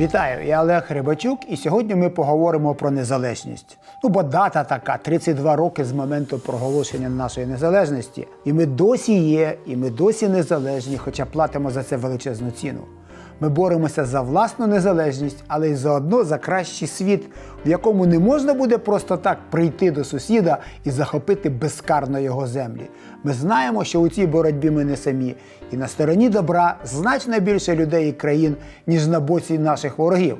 Вітаю, я Олег Рибачук, і сьогодні ми поговоримо про незалежність. Ну, бо дата така: 32 роки з моменту проголошення нашої незалежності. І ми досі є, і ми досі незалежні, хоча платимо за це величезну ціну. Ми боремося за власну незалежність, але й заодно за кращий світ, в якому не можна буде просто так прийти до сусіда і захопити безкарно його землі. Ми знаємо, що у цій боротьбі ми не самі, і на стороні добра значно більше людей і країн, ніж на боці наших ворогів.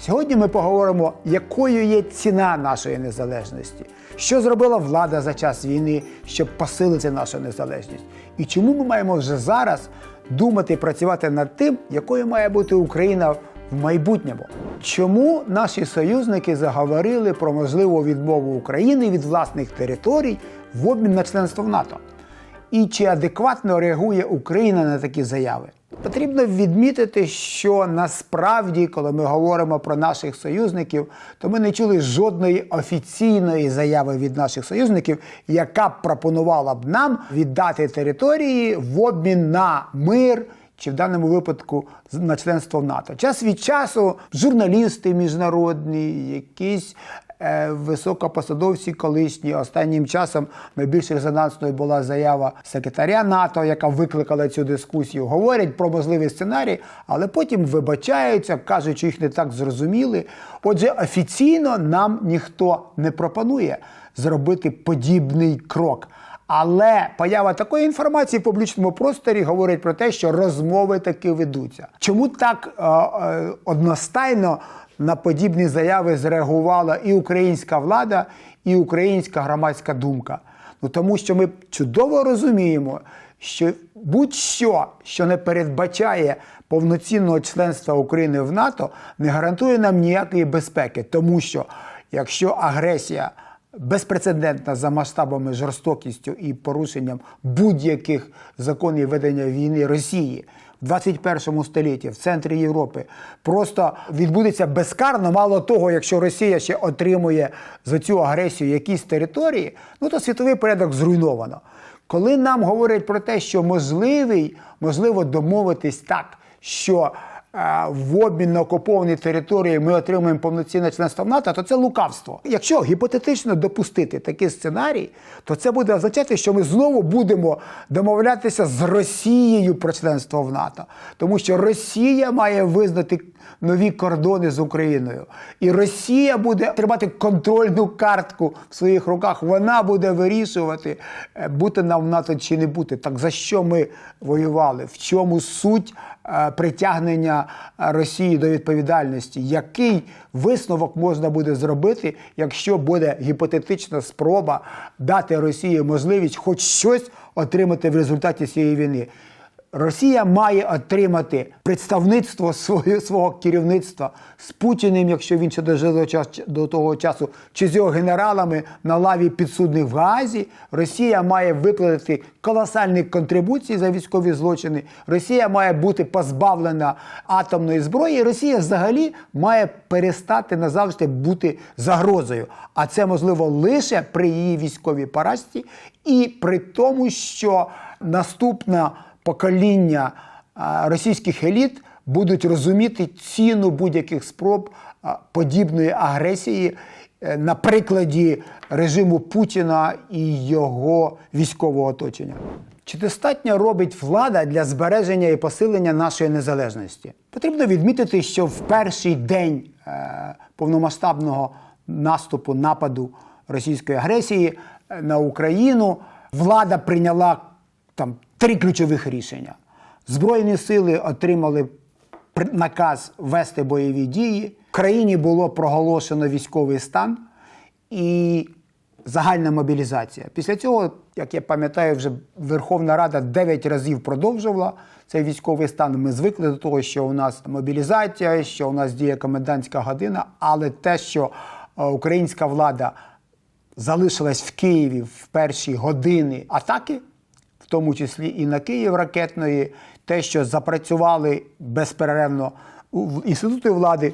Сьогодні ми поговоримо, якою є ціна нашої незалежності, що зробила влада за час війни, щоб посилити нашу незалежність, і чому ми маємо вже зараз думати і працювати над тим, якою має бути Україна в майбутньому. Чому наші союзники заговорили про можливу відмову України від власних територій в обмін на членство в НАТО? І чи адекватно реагує Україна на такі заяви? Потрібно відмітити, що насправді, коли ми говоримо про наших союзників, то ми не чули жодної офіційної заяви від наших союзників, яка б пропонувала б нам віддати території в обмін на мир. Чи в даному випадку на членство в НАТО. Час від часу журналісти міжнародні, якісь е, високопосадовці колишні. Останнім часом найбільш резонансною була заява секретаря НАТО, яка викликала цю дискусію. Говорять про можливий сценарій, але потім вибачаються, кажуть, що їх не так зрозуміли. Отже, офіційно нам ніхто не пропонує зробити подібний крок. Але поява такої інформації в публічному просторі говорить про те, що розмови таки ведуться. Чому так е, е, одностайно на подібні заяви зреагувала і українська влада, і українська громадська думка? Ну тому що ми чудово розуміємо, що будь-що, що не передбачає повноцінного членства України в НАТО, не гарантує нам ніякої безпеки, тому що якщо агресія безпрецедентна за масштабами жорстокістю і порушенням будь-яких законів ведення війни Росії в 21 столітті в центрі Європи просто відбудеться безкарно. Мало того, якщо Росія ще отримує за цю агресію якісь території, ну то світовий порядок зруйновано. Коли нам говорять про те, що можливий, можливо домовитись так, що в обмін на окуповані території ми отримуємо повноцінне членство в НАТО, то це лукавство. Якщо гіпотетично допустити такий сценарій, то це буде означати, що ми знову будемо домовлятися з Росією про членство в НАТО, тому що Росія має визнати нові кордони з Україною, і Росія буде тримати контрольну картку в своїх руках. Вона буде вирішувати, е, бути нам в НАТО чи не бути. Так за що ми воювали? В чому суть притягнення Росії до відповідальності? Який висновок можна буде зробити, якщо буде гіпотетична спроба дати Росії можливість хоч щось отримати в результаті цієї війни? Росія має отримати представництво свого, свого керівництва з Путіним, якщо він ще дожив до того часу, чи з його генералами на лаві підсудних в Гаазі. Росія має виплатити колосальні контрибуції за військові злочини. Росія має бути позбавлена атомної зброї. Росія взагалі має перестати назавжди бути загрозою. А це можливо лише при її військовій поразці і при тому, що наступна покоління російських еліт будуть розуміти ціну будь-яких спроб подібної агресії е, на прикладі режиму Путіна і його військового оточення. Чи достатньо робить влада для збереження і посилення нашої незалежності? Потрібно відмітити, що в перший день е, повномасштабного наступу нападу російської агресії е, на Україну влада прийняла там три ключових рішення. Збройні сили отримали наказ вести бойові дії. В країні було проголошено військовий стан і загальна мобілізація. Після цього, як я пам'ятаю, вже Верховна Рада 9 разів продовжувала цей військовий стан. Ми звикли до того, що у нас мобілізація, що у нас діє комендантська година, але те, що е, українська влада залишилась в Києві в перші години атаки тому числі і на Київ ракетної, те, що запрацювали безперервно інститути влади,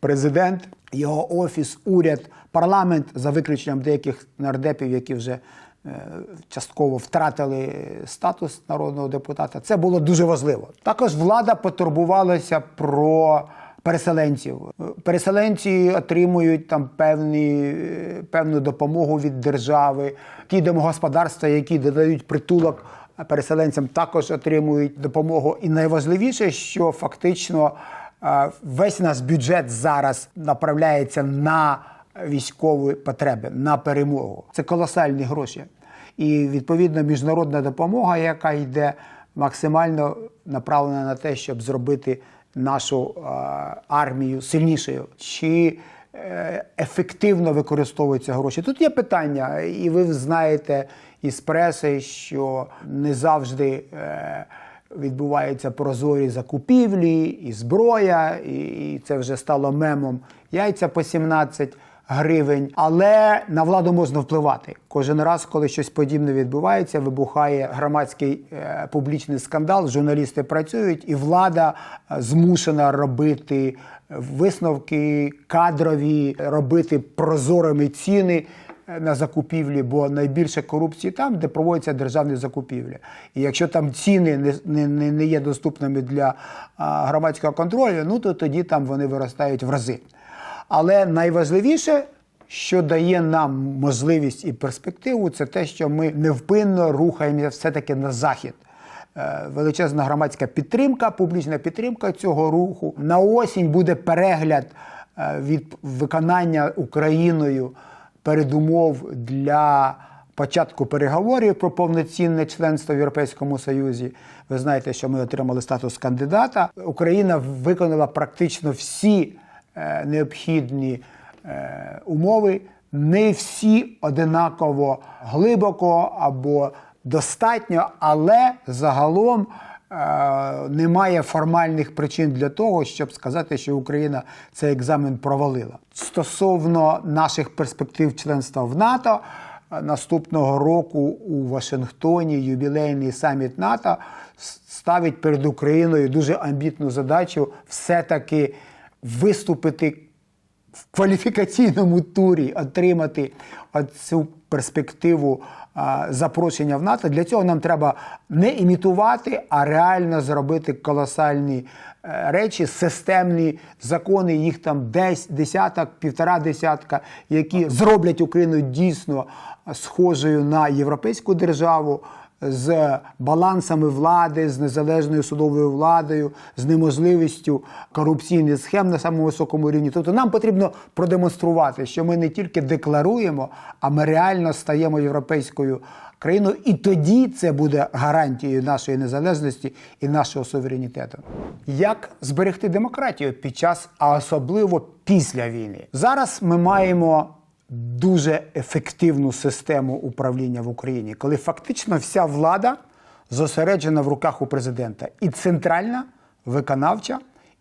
президент, його офіс, уряд, парламент за виключенням деяких нардепів, які вже е, частково втратили статус народного депутата. Це було дуже важливо. Також влада потурбувалася про переселенців. Переселенці отримують там певні, е, певну допомогу від держави. Ті домогосподарства, які додають притулок переселенцям, також отримують допомогу. І найважливіше, що фактично весь наш бюджет зараз направляється на військові потреби, на перемогу. Це колосальні гроші. І відповідно міжнародна допомога, яка йде максимально направлена на те, щоб зробити нашу армію сильнішою. Чи ефективно використовуються гроші? Тут є питання, і ви знаєте із преси, що не завжди. Е, Відбуваються прозорі закупівлі, і зброя, і, і це вже стало мемом. Яйця по 17 гривень. Але на владу можна впливати. Кожен раз, коли щось подібне відбувається, вибухає громадський е, публічний скандал. Журналісти працюють, і влада е, змушена робити висновки кадрові, робити прозорими ціни. е, На закупівлі, бо найбільше корупції там, де проводяться державні закупівлі. І якщо там ціни не, не, не- є доступними для а, громадського контролю, ну то тоді там вони виростають в рази. Але найважливіше, що дає нам можливість і перспективу, це те, що ми невпинно рухаємося все-таки на захід. Е, Величезна громадська підтримка, публічна підтримка цього руху. На осінь буде перегляд е, від виконання Україною передумов для початку переговорів про повноцінне членство в Європейському Союзі. Ви знаєте, що ми отримали статус кандидата. Україна виконала практично всі е, необхідні умови. Не всі одинаково глибоко або достатньо, але загалом е, немає формальних причин для того, щоб сказати, що Україна цей екзамен провалила. Стосовно наших перспектив членства в НАТО, е, наступного року у Вашингтоні ювілейний саміт НАТО ставить перед Україною дуже амбітну задачу все-таки виступити в кваліфікаційному турі отримати цю перспективу запрошення в НАТО. Для цього нам треба не імітувати, а реально зробити колосальні е, речі, системні закони, їх там десь десяток, півтора десятка, які зроблять Україну дійсно схожою на європейську державу з балансами влади, з незалежною судовою владою, з неможливістю корупційних схем на самому високому рівні. Тобто нам потрібно продемонструвати, що ми не тільки декларуємо, а ми реально стаємо європейською країною, і тоді це буде гарантією нашої незалежності і нашого суверенітету. Як зберегти демократію під час, а особливо після війни? Зараз ми маємо дуже ефективну систему управління в Україні, коли фактично вся влада зосереджена в руках у президента, і центральна, виконавча,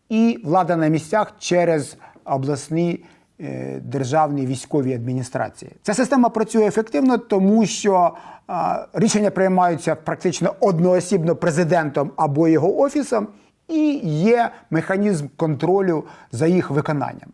і влада на місцях через обласні е, державні військові адміністрації. Ця система працює ефективно, тому що рішення приймаються практично одноосібно президентом або його офісом, і є механізм контролю за їх виконанням.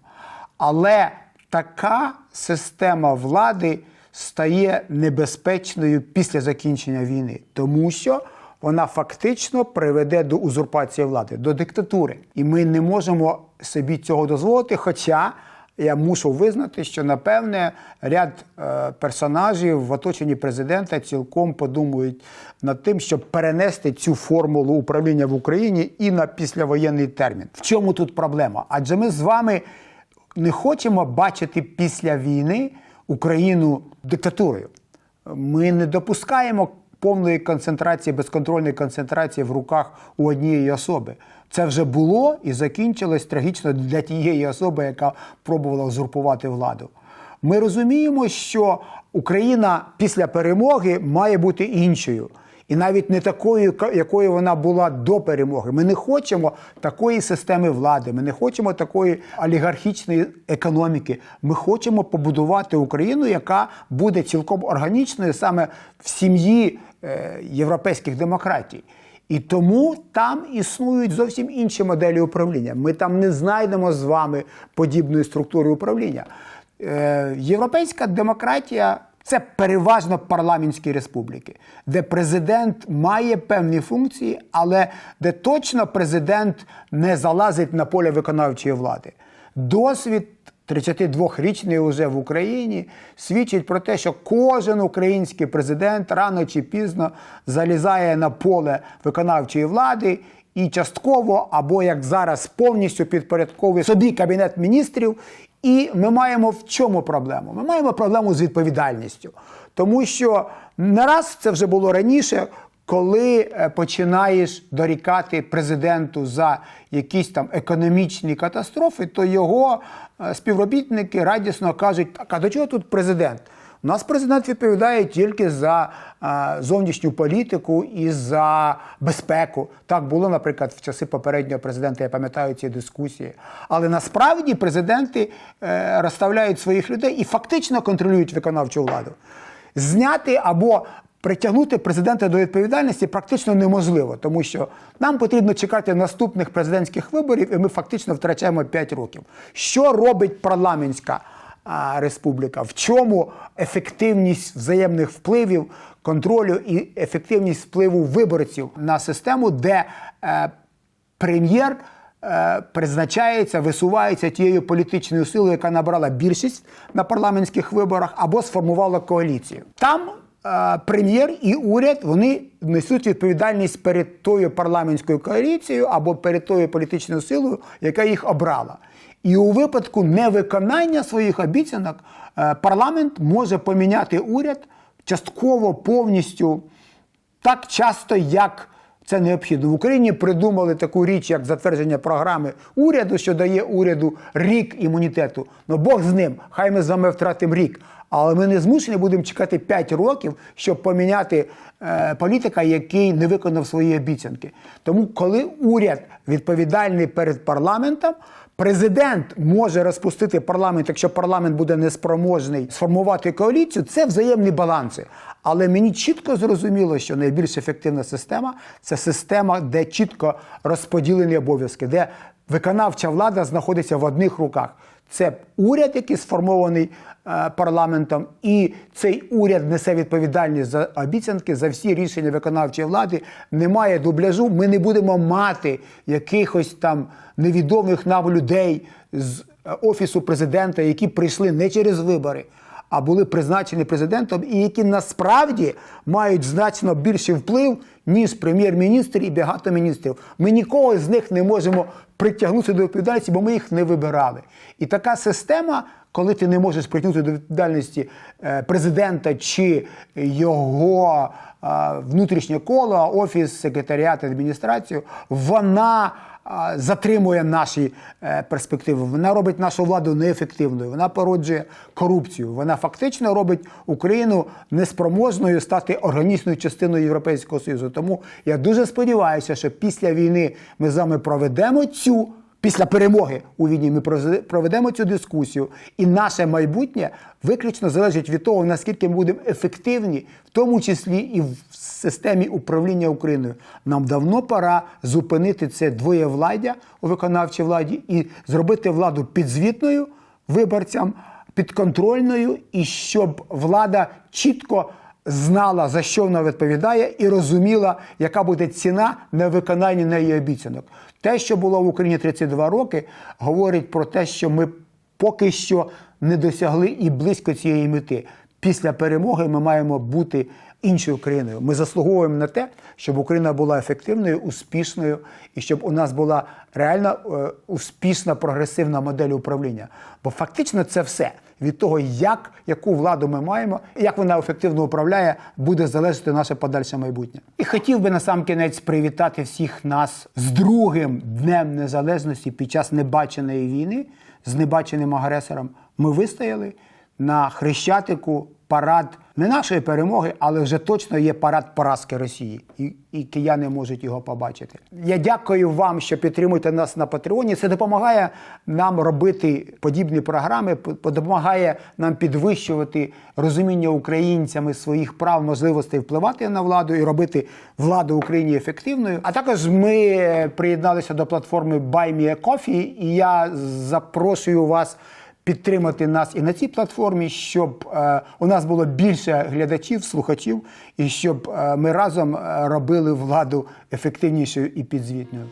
Але така система влади стає небезпечною після закінчення війни, тому що вона фактично приведе до узурпації влади, до диктатури. І ми не можемо собі цього дозволити. Хоча я мушу визнати, що напевне ряд е, персонажів в оточенні президента цілком подумають над тим, щоб перенести цю формулу управління в Україні і на післявоєнний термін. В чому тут проблема? Адже ми з вами не хочемо бачити після війни Україну диктатурою. Ми не допускаємо повної концентрації, безконтрольної концентрації в руках у однієї особи. Це вже було і закінчилось трагічно для тієї особи, яка пробувала узурпувати владу. Ми розуміємо, що Україна після перемоги має бути іншою. І навіть не такою, якою вона була до перемоги. Ми не хочемо такої системи влади, ми не хочемо такої олігархічної економіки. Ми хочемо побудувати Україну, яка буде цілком органічною саме в сім'ї е, європейських демократій. І тому там існують зовсім інші моделі управління. Ми там не знайдемо з вами подібної структури управління. Е, європейська демократія Це переважно парламентські республіки, де президент має певні функції, але де точно президент не залазить на поле виконавчої влади. Досвід 32-річний уже в Україні свідчить про те, що кожен український президент рано чи пізно залізає на поле виконавчої влади і частково, або як зараз повністю підпорядковує собі кабінет міністрів. І ми маємо в чому проблему? Ми маємо проблему з відповідальністю, тому що не раз це вже було раніше. Коли е, починаєш дорікати президенту за якісь там економічні катастрофи, то його е, співробітники радісно кажуть: так, а до чого тут президент? У нас президент відповідає тільки за е, зовнішню політику і за безпеку. Так було, наприклад, в часи попереднього президента. Я пам'ятаю ці дискусії. Але насправді президенти е, розставляють своїх людей і фактично контролюють виконавчу владу. Зняти або притягнути президента до відповідальності практично неможливо, тому що нам потрібно чекати наступних президентських виборів, і ми фактично втрачаємо 5 років. Що робить парламентська республіка? В чому ефективність взаємних впливів, контролю і ефективність впливу виборців на систему, де е, прем'єр е, призначається, висувається тією політичною силою, яка набрала більшість на парламентських виборах, або сформувала коаліцію. Там е, прем'єр і уряд вони несуть відповідальність перед тою парламентською коаліцією або перед тою політичною силою, яка їх обрала. І у випадку невиконання своїх обіцянок е, парламент може поміняти уряд частково повністю так часто, як це необхідно. В Україні придумали таку річ, як затвердження програми уряду, що дає уряду рік імунітету. Ну Бог з ним, хай ми з вами втратимо рік. Але ми не змушені будемо чекати 5 років, щоб поміняти е, політика, який не виконав свої обіцянки. Тому, коли уряд відповідальний перед парламентом, президент може розпустити парламент, якщо парламент буде неспроможний сформувати коаліцію, це взаємні баланси. Але мені чітко зрозуміло, що найбільш ефективна система це система, де чітко розподілені обов'язки, де виконавча влада знаходиться в одних руках. Це уряд, який сформований е, парламентом, і цей уряд несе відповідальність за обіцянки, за всі рішення виконавчої влади. Немає дубляжу. Ми не будемо мати якихось там невідомих нам людей з е, офісу президента, які прийшли не через вибори. А були призначені президентом, і які насправді мають значно більший вплив, ніж прем'єр-міністр і багато міністрів. Ми нікого з них не можемо притягнути до відповідальності, бо ми їх не вибирали. І така система, коли ти не можеш притягнути до відповідальності е, президента чи його е, внутрішнє коло, офіс, секретаріат, адміністрацію, вона затримує наші е, перспективи. Вона робить нашу владу неефективною. Вона породжує корупцію. Вона фактично робить Україну неспроможною стати органічною частиною Європейського Союзу. Тому я дуже сподіваюся, що після війни ми з вами проведемо цю. Після перемоги у війні ми проведемо цю дискусію, і наше майбутнє виключно залежить від того, наскільки ми будемо ефективні, в тому числі і в системі управління Україною. Нам давно пора зупинити це двоєвладдя у виконавчій владі і зробити владу підзвітною виборцям, підконтрольною, і щоб влада чітко знала, за що вона відповідає, і розуміла, яка буде ціна на виконання неї обіцянок. Те, що було в Україні 32 роки, говорить про те, що ми поки що не досягли і близько цієї мети. Після перемоги ми маємо бути іншою країною. Ми заслуговуємо на те, щоб Україна була ефективною, успішною і щоб у нас була реально е, успішна прогресивна модель управління. Бо фактично це все від того, як, яку владу ми маємо, і як вона ефективно управляє, буде залежати наше подальше майбутнє. І хотів би на сам кінець привітати всіх нас з другим днем незалежності під час небаченої війни з небаченим агресором. Ми вистояли на хрещатику парад не нашої перемоги, але вже точно є парад поразки Росії, і, і кияни можуть його побачити. Я дякую вам, що підтримуєте нас на Патреоні. Це допомагає нам робити подібні програми, по- допомагає нам підвищувати розуміння українцями своїх прав, можливостей впливати на владу і робити владу Україні ефективною. А також ми приєдналися до платформи Buy Me a Coffee, і я запрошую вас підтримати нас і на цій платформі, щоб е, у нас було більше глядачів, слухачів, і щоб е, ми разом е, робили владу ефективнішою і підзвітною.